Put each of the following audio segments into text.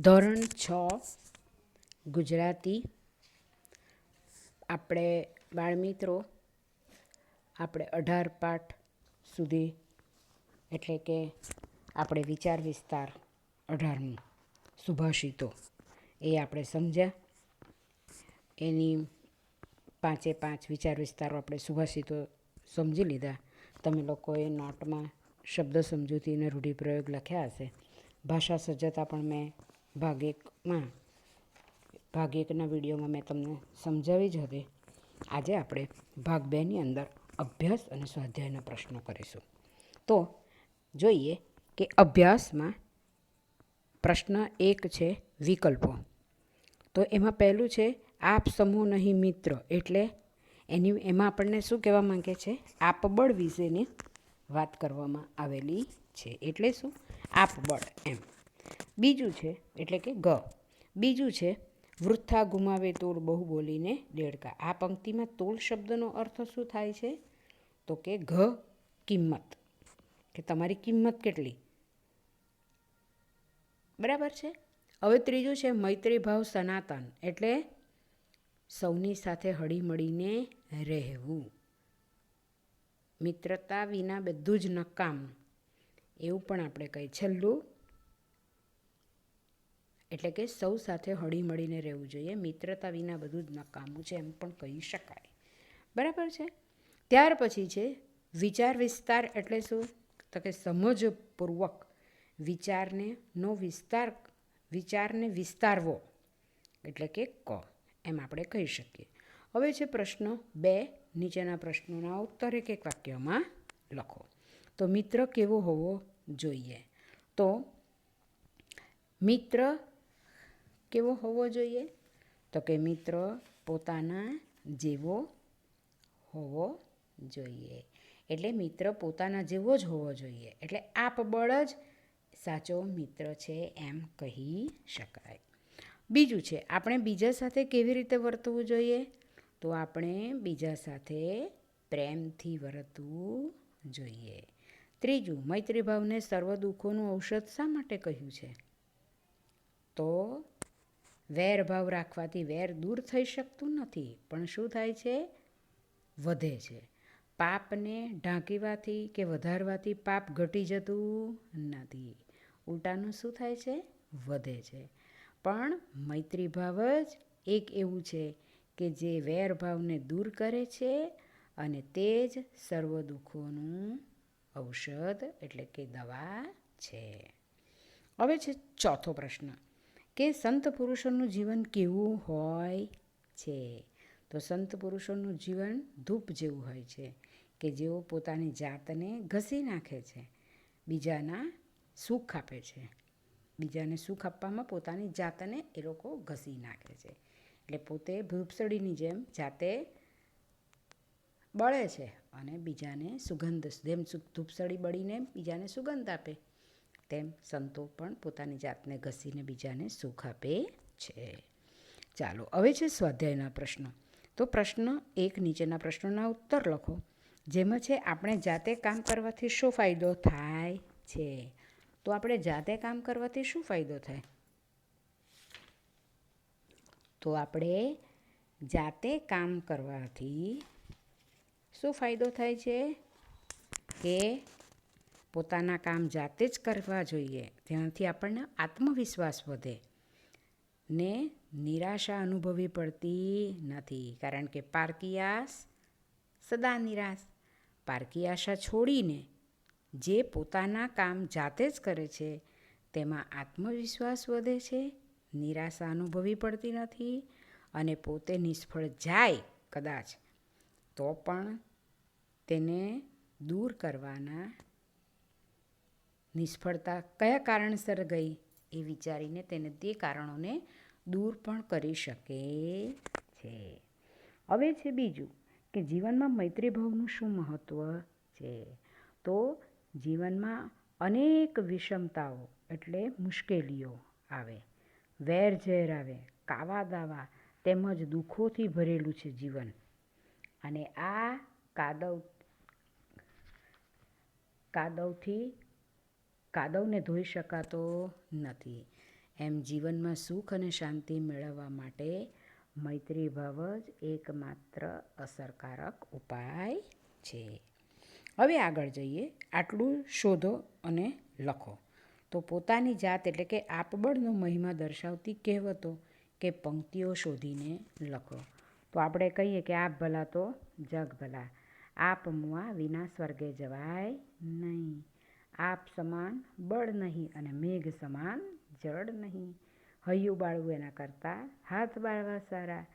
ધોરણ છ, ગુજરાતી. આપણે બાળમિત્રો, આપણે અઢાર પાઠ સુધી, એટલે કે આપણે વિચાર વિસ્તાર અઢારમું સુભાષિતો, એ આપણે સમજ્યા. એની પાંચે પાંચ વિચાર વિસ્તારો આપણે સુભાષિતો સમજી લીધા. તમે લોકોએ નોટમાં શબ્દ સમજૂતી અને રૂઢિપ્રયોગ લખ્યા હશે. ભાષા સજ્જતા પણ મેં ભાગ એકમાં ભાગ એકના વિડીયોમાં મેં તમને સમજાવી જ હતી. આજે આપણે ભાગ બેની અંદર અભ્યાસ અને સ્વાધ્યાયના પ્રશ્નો કરીશું. તો જોઈએ કે અભ્યાસમાં પ્રશ્ન એક છે વિકલ્પો. તો એમાં પહેલું છે આપ સમૂહ નહીં મિત્ર, એટલે એની, એમાં આપણને શું કહેવા માંગે છે? આપબળ વિશેની વાત કરવામાં આવેલી છે. એટલે શું? આપબળ એમ. બીજું છે, એટલે કે ગ. બીજું છે, વૃથા ગુમાવે તોલ બહુ બોલીને દેડકા. આ પંક્તિમાં તોલ શબ્દનો અર્થ શું થાય છે? તો કે ઘ કિંમત. કે તમારી કિંમત કેટલી? બરાબર છે? હવે ત્રીજું છે મૈત્રીભાવ સનાતન. એટલે સૌની સાથે હળીમળીને રહેવું. મિત્રતા વિના બધું જ નકામ. એવું પણ આપણે કહી છેલ્લું એટલે કે સૌ સાથે હળીમળીને રહેવું જોઈએ, મિત્રતા વિના બધું જ નકામું છે એમ પણ કહી શકાય. બરાબર છે? ત્યાર પછી છે વિચાર વિસ્તાર એટલે શું? તો કે સમજપૂર્વક વિચારને નો વિસ્તાર, વિચારને વિસ્તારવો એટલે કે ક એમ આપણે કહી શકીએ. હવે છે પ્રશ્ન બે, નીચેના પ્રશ્નોના ઉત્તર એક એક વાક્યમાં લખો. તો મિત્ર કેવો હોવો જોઈએ? તો મિત્ર કેવો હોવો જોઈએ? તો કે મિત્ર, પોતાના જેવો હોવો જોઈએ. એટલે મિત્ર પોતાના જેવો જ હોવો જોઈએ. એટલે આપબળ જ સાચો મિત્ર છે એમ કહી શકાય. બીજું છે, આપણે બીજા સાથે કેવી રીતે વર્તવું જોઈએ? તો આપણે બીજા સાથે પ્રેમથી વર્તવું જોઈએ. ત્રીજું મૈત્રીભાવને સર્વ દુઃખોનું ઔષધ શા માટે કહ્યું છે? તો વેર ભાવ રાખવાથી વેર દૂર થઈ શકતું નથી. પણ શું થાય છે? વધે છે. પાપને ઢાંકીવાથી કે વધારવાથી પાપ ઘટી જતું નથી. ઉલટાનું શું થાય છે? વધે છે. પણ મૈત્રીભાવ જ એક એવું છે કે જે વેરભાવને દૂર કરે છે અને તે જ સર્વ દુઃખોનું ઔષધ એટલે કે દવા છે. હવે છે ચોથો પ્રશ્ન. કે સંત પુરુષોનું જીવન કેવું હોય છે? તો સંત પુરુષોનું જીવન ધૂપ જેવું હોય છે, કે જેઓ પોતાની જાતને ઘસી નાખે છે, બીજાના સુખ આપે છે. બીજાને સુખ આપવામાં પોતાની જાતને એ લોકો ઘસી નાખે છે. એટલે પોતે ભૂપસડીની જેમ જાતે બળે છે અને બીજાને સુગંધ, જેમ ધૂપસળી બળીને બીજાને સુગંધ આપે. તેમ સંતો પણ પોતાની જાતને ઘસીને બીજાને સુખ આપે છે. ચાલો, હવે છે સ્વાધ્યાયના પ્રશ્નો. તો પ્રશ્ન એક, નીચેના પ્રશ્નોના ઉત્તર લખો, જેમાં છે આપણે જાતે કામ કરવાથી શું ફાયદો થાય છે? તો આપણે જાતે કામ કરવાથી શું ફાયદો થાય? તો આપણે જાતે કામ કરવાથી શું ફાયદો થાય છે? કે પોતાના કામ જાતે જ કરવા જોઈએ. તેનાથી આપણને આત્મવિશ્વાસ વધે. ને નિરાશા અનુભવી પડતી નથી. કારણ કે પારકી આશ સદા નિરાશ. પારકી આશા છોડીને જે પોતાના કામ જાતે જ કરે છે, તેમાં આત્મવિશ્વાસ વધે છે, નિરાશા અનુભવી પડતી નથી અને પોતે નિષ્ફળ જાય કદાચ. તો પણ તેને દૂર કરવાના નિષ્ફળતા કયા કારણસર ગઈ એ વિચારીને તેને તે કારણોને દૂર પણ કરી શકે છે. હવે છે બીજું કે જીવનમાં મૈત્રીભાવનું શું મહત્ત્વ છે? તો જીવનમાં અનેક વિષમતાઓ એટલે મુશ્કેલીઓ આવે, વેર ઝેર આવે, કાવા દાવા તેમજ દુઃખોથી ભરેલું છે જીવન. અને આ કાદવ, કાદવથી કાદવને ધોઈ શકાતો નથી. એમ જીવનમાં સુખ અને શાંતિ મેળવવા માટે મૈત્રી ભાવ જ એકમાત્ર અસરકારક ઉપાય છે. હવે આગળ જઈએ. આટલું શોધો અને લખો. તો પોતાની જાત એટલે કે આપબળનો મહિમા દર્શાવતી કહેવતો કે પંક્તિઓ શોધીને લખો. તો આપણે કહીએ કે આપ ભલા તો જગ ભલા. આપ મુઆ વિના સ્વર્ગે જવાય નહીં. આપ સમાન, બળ નહીં અને મેઘ સમાન, જળ નહીં. હૈયું બાળવું એના કરતાં, હાથ બાળવા સારા.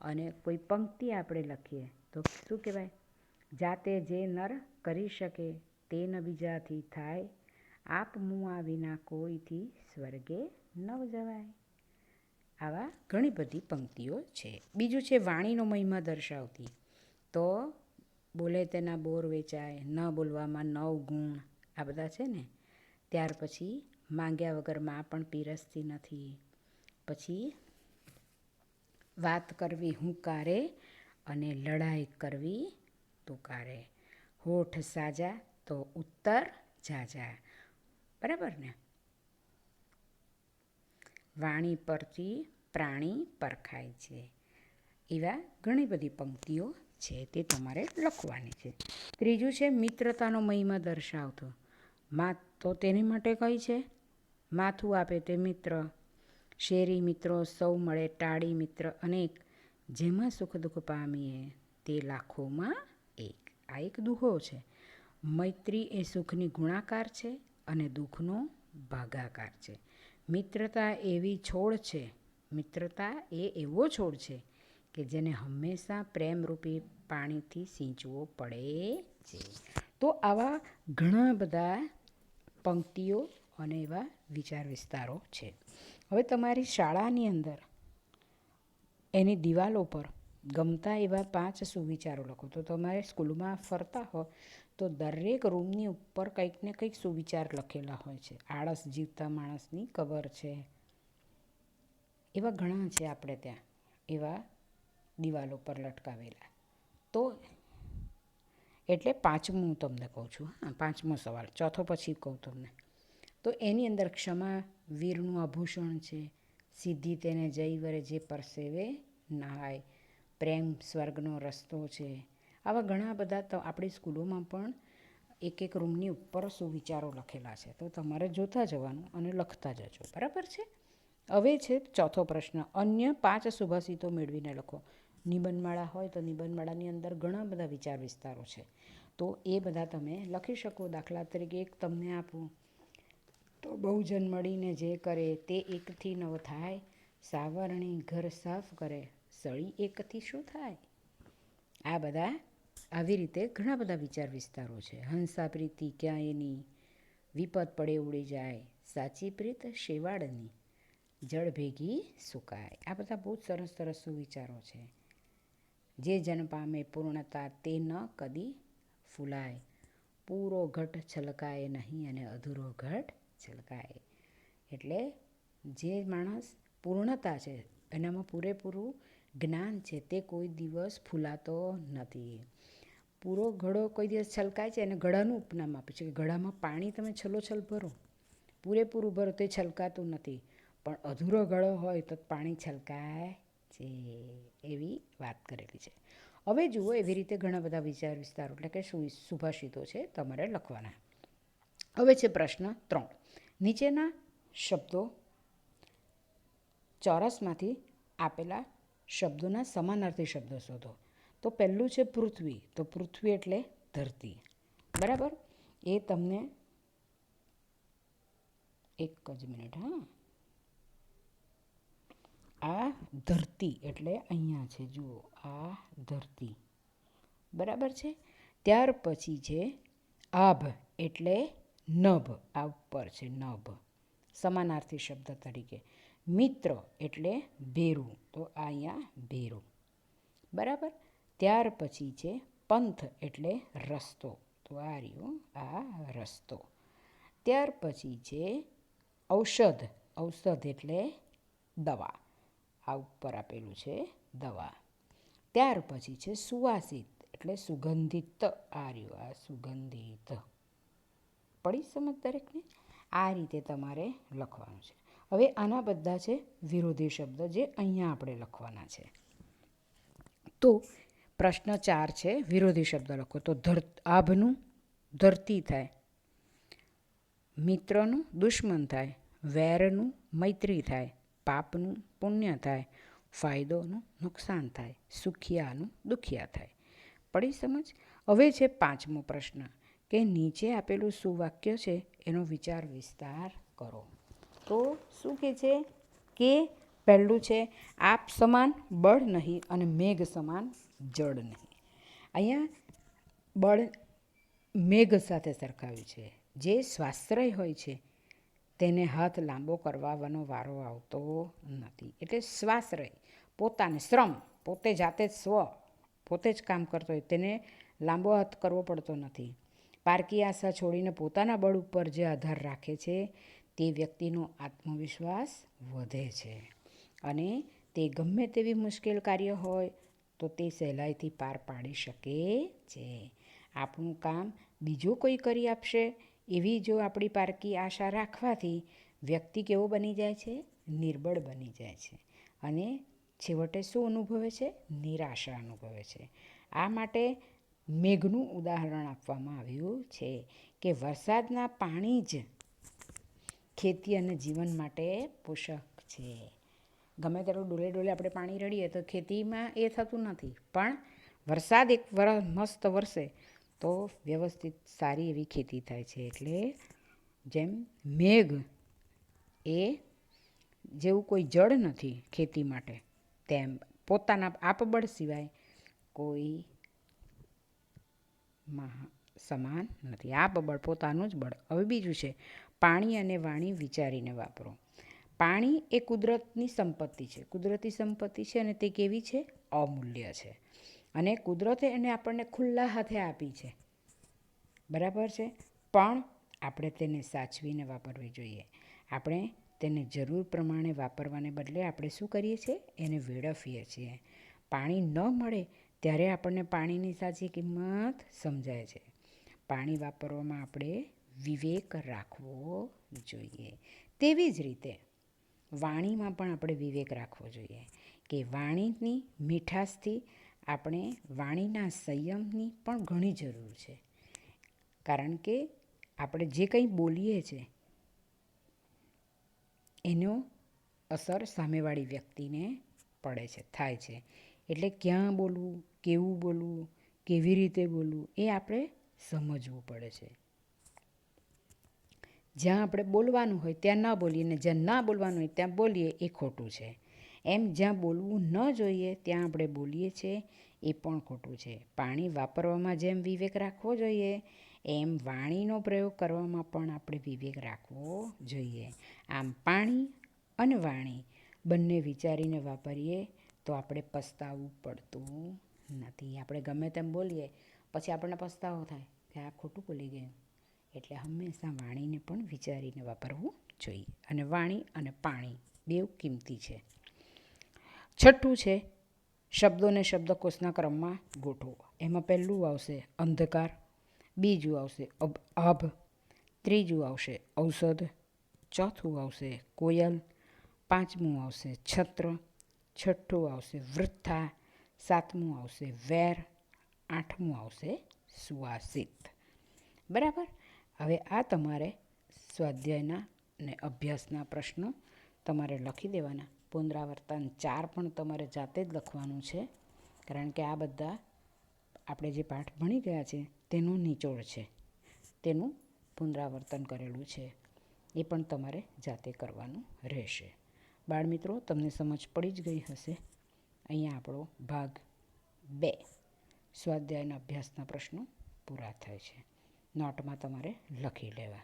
અને કોઈ પંક્તિ આપણે લખીએ તો શું કહેવાય? જાતે જે નર કરી શકે તે ન બીજાથી થાય. આપ મુઆ વિના કોઈથી સ્વર્ગે ન જવાય. આવા ઘણી બધી પંક્તિઓ છે. બીજું છે વાણીનો મહિમા દર્શાવતી. તો બોલે તેના બોર વેચાય, ન બોલવામાં નવ ગુણ. આ બધા છે ને, ત્યાર પછી માંગ્યા વગરમાં પણ પીરસતી નથી. પછી વાત કરવી હુંકારે અને લડાઈ કરવી તુકારે. હોઠ સાજા તો ઉત્તર જાજા. બરાબર ને? વાણી પરથી પ્રાણી પરખાય છે. એવા ઘણી બધી પંક્તિઓ છે તે તમારે લખવાની છે. ત્રીજું છે મિત્રતાનો મહિમા દર્શાવતો. મા તો તેની માટે કઈ છે? માથું આપે તે મિત્ર, શેરી મિત્રો, સૌ મળે ટાળી મિત્ર, અનેક. જેમાં સુખ દુઃખ પામીએ તે લાખોમાં એક. આ એક દુહો છે. મૈત્રી એ સુખની ગુણાકાર છે અને દુઃખનો ભાગાકાર છે. મિત્રતા એવી છોડ છે. મિત્રતા એ એવો છોડ છે કે જેને હંમેશા પ્રેમરૂપી પાણીથી સિંચવો પડે છે. તો આવા ઘણા બધા પંક્તિઓ અને એવા વિચાર વિસ્તારો છે. હવે તમારી શાળાની અંદર એની દિવાલો પર ગમતા એવા પાંચ સુવિચારો લખો. તો તમારે સ્કૂલમાં ફરતા હો તો દરેક રૂમની ઉપર કંઈક ને કંઈક સુવિચાર લખેલા હોય છે. આળસ જીવતા માણસની કબર છે. એવા ઘણા છે આપણે ત્યાં એવા દિવાલો પર લટકાવેલા. તો એટલે પાંચમું હું તમને કહું છું, હા, પાંચમો સવાલ, ચોથો પછી કહું તમને. તો એની અંદર ક્ષમા વીરનું આભૂષણ છે, સિદ્ધિ તેને જઈ વરે જે પરસેવે નહાય પ્રેમ સ્વર્ગનો રસ્તો છે. આવા ઘણા બધા તો આપણી સ્કૂલોમાં પણ એક એક રૂમની ઉપર સુવિચારો લખેલા છે. તો તમારે જોતા જવાનું અને લખતા જજો. બરાબર છે? હવે છે ચોથો પ્રશ્ન. અન્ય પાંચ સુભાષિતો મેળવીને લખો. નિબંધમાળા હોય તો નિબંધમાળાની અંદર ઘણા બધા વિચાર વિસ્તારો છે. તો એ બધા તમે લખી શકો. દાખલા તરીકે એક તમને આપું. તો બહુજન મળીને જે કરે તે એકથી નવ થાય. સાવરણી ઘર સાફ કરે, સળી એકથી શું થાય? આ બધા આવી રીતે ઘણા બધા વિચાર વિસ્તારો છે. હંસા પ્રીતિ ક્યાં એની વિપત પડે ઉડી જાય. સાચી પ્રીત શેવાળની. જળ ભેગી સુકાય. આ બધા બહુ સરસ સરસ સુવિચારો છે. જે જન પામે પૂર્ણતા તે ન કદી ફૂલાય. પૂરો ઘટ છલકાય નહીં અને અધૂરો ઘટ છલકાય. એટલે જે માણસ પૂર્ણતા છે, એનામાં પૂરેપૂરું જ્ઞાન છે, તે કોઈ દિવસ ફૂલાતો નથી. પૂરો ઘડો કોઈ દિવસ છલકાય છે અને ઘડાનું ઉપનામ આપે છે કે ઘડામાં પાણી તમે છલોછલ ભરો. પૂરેપૂરું ભરો, તે છલકાતું નથી. પણ અધૂરો ઘડો હોય તો પાણી છલકાય છે એવી વાત કરેલી છે. હવે જુઓ એવી રીતે ઘણા બધા વિચાર વિસ્તારો એટલે કે સુભાષિતો છે તમારે લખવાના. હવે છે પ્રશ્ન ત્રણ. નીચેના શબ્દો ચોરસમાંથી આપેલા શબ્દોના સમાનાર્થી શબ્દો શોધો. તો પહેલું છે પૃથ્વી. તો પૃથ્વી એટલે ધરતી. બરાબર? એ તમને એક જ મિનિટ, હા. આ ધરતી એટલે અહીંયા છે, જુઓ, આ ધરતી. બરાબર છે? ત્યાર પછી છે આભ એટલે નભ, આ ઉપર છે નભ, સમાનાર્થી શબ્દ તરીકે. મિત્ર એટલે ભેરું, તો અહીંયા ભેરું. બરાબર? ત્યાર પછી છે પંથ એટલે રસ્તો, તો આ રહ્યો, આ રસ્તો. ત્યાર પછી છે ઔષધ ઔષધ એટલે દવા. આ ઉપર આપેલું છે દવા. ત્યાર પછી છે સુવાસિત, એટલે સુગંધિત આ રહ્યું આ સુગંધિત. પડી સમજ દરેકને? આ રીતે તમારે લખવાનું છે. હવે આના બધા છે વિરોધી શબ્દ જે અહીંયા આપણે લખવાના છે. તો પ્રશ્ન ચાર છે વિરોધી શબ્દ લખો. તો ધર, આભનું ધરતી થાય, મિત્રનું દુશ્મન થાય, વેરનું મૈત્રી થાય પાપનું પુણ્ય થાય, ફાયદોનું નુકસાન થાય, સુખિયાનું દુખિયા થાય. પડી સમજ? હવે છે પાંચમો પ્રશ્ન કે નીચે આપેલું શું વાક્ય છે એનો વિચાર વિસ્તાર કરો. તો શું કહે છે? કે પહેલું છે, આપ સમાન બળ નહીં અને મેઘ સમાન જળ નહીં. અહીંયા બળ મેઘ સાથે સરખાવ્યું છે. જે સ્વાશ્રય હોય છે તેને હાથ લાંબો કરવાનો વારો આવતો નથી. એટલે સ્વાશ્રય પોતાને શ્રમ, પોતે જાતે જ સ્વ, પોતે જ કામ કરતો હોય તેને લાંબો હાથ કરવો પડતો નથી. પારકી આશા છોડીને પોતાના બળ ઉપર જે આધાર રાખે છે, તે વ્યક્તિનો આત્મવિશ્વાસ વધે છે. અને તે ગમે તેવી મુશ્કેલ કાર્ય હોય, તો તે સહેલાઈથી પાર પાડી શકે છે. આપણું કામ બીજું કોઈ કરી આપશે એવી જો આપણી પારકી આશા રાખવાથી વ્યક્તિ કેવો બની જાય છે? નિર્બળ બની જાય છે. અને છેવટે શું અનુભવે છે? નિરાશા અનુભવે છે. આ માટે મેઘનું ઉદાહરણ આપવામાં આવ્યું છે કે વરસાદના પાણી જ ખેતી અને જીવન માટે પોષક છે. ગમે તેટલું ડોલે ડોલે આપણે પાણી રડીએ તો ખેતીમાં એ થતું નથી. પણ વરસાદ એક વરસ મસ્ત વરસે તો વ્યવસ્થિત સારી એવી ખેતી થાય છે એટલે જેમ મેઘ એ જેવું કોઈ જળ નથી ખેતી માટે, તેમ પોતાના આપબળ સિવાય કોઈ મહા સમાન નથી. આપબળ પોતાનું જ બળ. હવે બીજું છે, પાણી અને વાણી વિચારીને વાપરો. પાણી એ કુદરતની સંપત્તિ છે. કુદરતી સંપત્તિ છે અને તે કેવી છે? અમૂલ્ય છે. અને કુદરતે એને આપણને ખુલ્લા હાથે આપી છે. બરાબર છે? પણ આપણે તેને સાચવીને વાપરવી જોઈએ. આપણે તેને જરૂર પ્રમાણે વાપરવાને બદલે આપણે શું કરીએ છીએ? એને વેડફીએ છીએ. પાણી ન મળે ત્યારે આપણને પાણીની સાચી કિંમત સમજાય છે. પાણી વાપરવામાં આપણે વિવેક રાખવો જોઈએ. તેવી જ રીતે વાણીમાં પણ આપણે વિવેક રાખવો જોઈએ કે વાણીની મીઠાશથી આપણે વાણીના સંયમની પણ ઘણી જરૂર છે. કારણ કે આપણે જે કંઈ બોલીએ છીએ એનો અસર સામેવાળી વ્યક્તિને પડે છે, થાય છે. એટલે ક્યાં બોલવું, કેવું બોલવું, કેવી રીતે બોલવું, એ આપણે સમજવું પડે છે. જ્યાં આપણે બોલવાનું હોય, ત્યાં ના બોલીએ અને જ્યાં ના બોલવાનું હોય, ત્યાં બોલીએ એ ખોટું છે. એમ જ્યાં બોલવું ન જોઈએ, ત્યાં આપણે બોલીએ છીએ, એ પણ ખોટું છે. પાણી વાપરવામાં જેમ વિવેક રાખવો જોઈએ, એમ વાણીનો પ્રયોગ કરવામાં પણ આપણે વિવેક રાખવો જોઈએ. આમ પાણી અને વાણી બંને વિચારીને વાપરીએ તો આપણે પસ્તાવવું પડતું નથી. આપણે ગમે તેમ બોલીએ, પછી આપણને પસ્તાવો થાય કે આ ખોટું બોલી ગયું. એટલે હંમેશા વાણીને પણ વિચારીને વાપરવું જોઈએ. અને વાણી અને પાણી બેવ કિંમતી છે. છઠ્ઠું છે શબ્દોને શબ્દકોશના ક્રમમાં ગોઠવો એમાં પહેલું આવશે અંધકાર, બીજું આવશે અભ ત્રીજું આવશે ઔષધ, ચોથું આવશે કોયલ, પાંચમું આવશે છત્ર, છઠ્ઠું આવશે વૃથ્થા સાતમું આવશે વેર, આઠમું આવશે સુવાસિત. બરાબર? હવે આ તમારે સ્વાધ્યાયના અને અભ્યાસના પ્રશ્નો તમારે લખી દેવાના. પુનરાવર્તન ચાર પણ તમારે જાતે જ લખવાનું છે. કારણ કે આ બધા આપણે જે પાઠ ભણી ગયા છે, તેનું નિચોડ છે. તેનું પુનરાવર્તન કરેલું છે. એ પણ તમારે જાતે કરવાનું રહેશે. બાળમિત્રો તમને સમજ પડી જ ગઈ હશે. અહીંયા આપણો ભાગ બે. સ્વાધ્યાયના અભ્યાસના પ્રશ્નો પૂરા થાય છે. નોટમાં તમારે લખી લેવા.